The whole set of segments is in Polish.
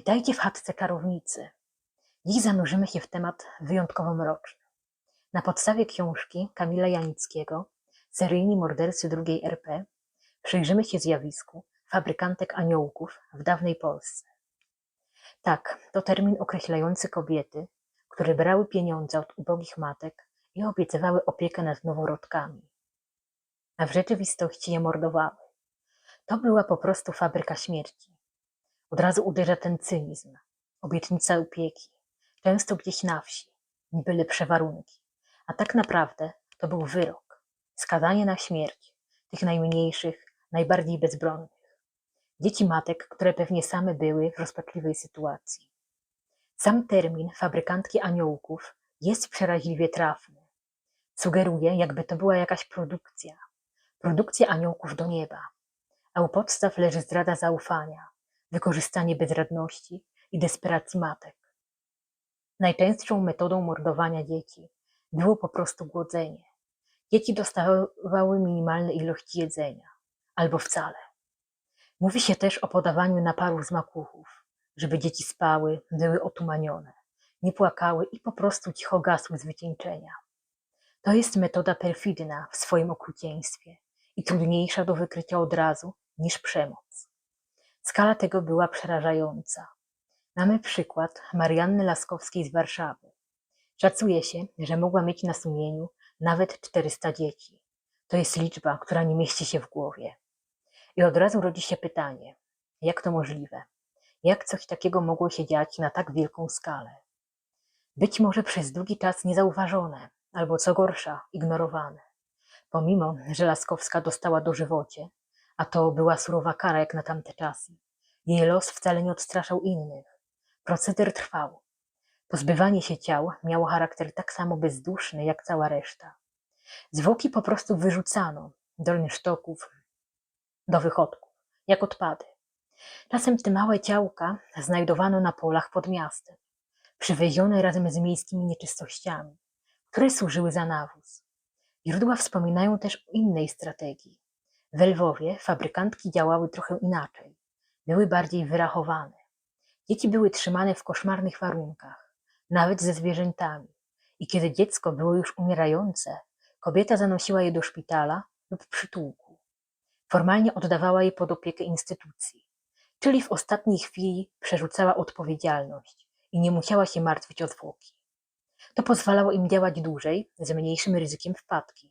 Witajcie w chatce czarownicy. Dziś zanurzymy się w temat wyjątkowo mroczny. Na podstawie książki Kamila Janickiego Seryjni mordercy drugiej RP przyjrzymy się zjawisku fabrykantek aniołków w dawnej Polsce. Tak, to termin określający kobiety, które brały pieniądze od ubogich matek i obiecywały opiekę nad noworodkami. A w rzeczywistości je mordowały. To była po prostu fabryka śmierci. Od razu uderza ten cynizm, obietnica opieki, często gdzieś na wsi, niby lepsze warunki. A tak naprawdę to był wyrok, skazanie na śmierć tych najmniejszych, najbardziej bezbronnych. Dzieci matek, które pewnie same były w rozpaczliwej sytuacji. Sam termin fabrykantki aniołków jest przeraźliwie trafny. Sugeruje, jakby to była jakaś produkcja. Produkcja aniołków do nieba. A u podstaw leży zdrada zaufania, wykorzystanie bezradności i desperacji matek. Najczęstszą metodą mordowania dzieci było po prostu głodzenie. Dzieci dostawały minimalne ilości jedzenia, albo wcale. Mówi się też o podawaniu naparów z makuchów, żeby dzieci spały, były otumanione, nie płakały i po prostu cicho gasły z wycieńczenia. To jest metoda perfidna w swoim okrucieństwie i trudniejsza do wykrycia od razu niż przemoc. Skala tego była przerażająca. Mamy przykład Marianny Laskowskiej z Warszawy. Szacuje się, że mogła mieć na sumieniu nawet 400 dzieci. To jest liczba, która nie mieści się w głowie. I od razu rodzi się pytanie, jak to możliwe? Jak coś takiego mogło się dziać na tak wielką skalę? Być może przez długi czas niezauważone, albo co gorsza, ignorowane. Pomimo, że Laskowska dostała dożywocie, a to była surowa kara jak na tamte czasy, jej los wcale nie odstraszał innych. Proceder trwał. Pozbywanie się ciał miało charakter tak samo bezduszny jak cała reszta. Zwłoki po prostu wyrzucano do rynsztoków, do wychodków, jak odpady. Czasem te małe ciałka znajdowano na polach pod miastem, przywiezione razem z miejskimi nieczystościami, które służyły za nawóz. Źródła wspominają też o innej strategii. W Lwowie fabrykantki działały trochę inaczej. Były bardziej wyrachowane. Dzieci były trzymane w koszmarnych warunkach, nawet ze zwierzętami. I kiedy dziecko było już umierające, kobieta zanosiła je do szpitala lub przytułku. Formalnie oddawała je pod opiekę instytucji, czyli w ostatniej chwili przerzucała odpowiedzialność i nie musiała się martwić o zwłoki. To pozwalało im działać dłużej, z mniejszym ryzykiem wpadki.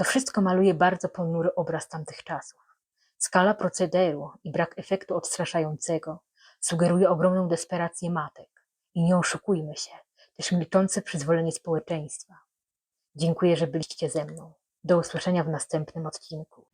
To wszystko maluje bardzo ponury obraz tamtych czasów. Skala procederu i brak efektu odstraszającego sugeruje ogromną desperację matek. I nie oszukujmy się, też milczące przyzwolenie społeczeństwa. Dziękuję, że byliście ze mną. Do usłyszenia w następnym odcinku.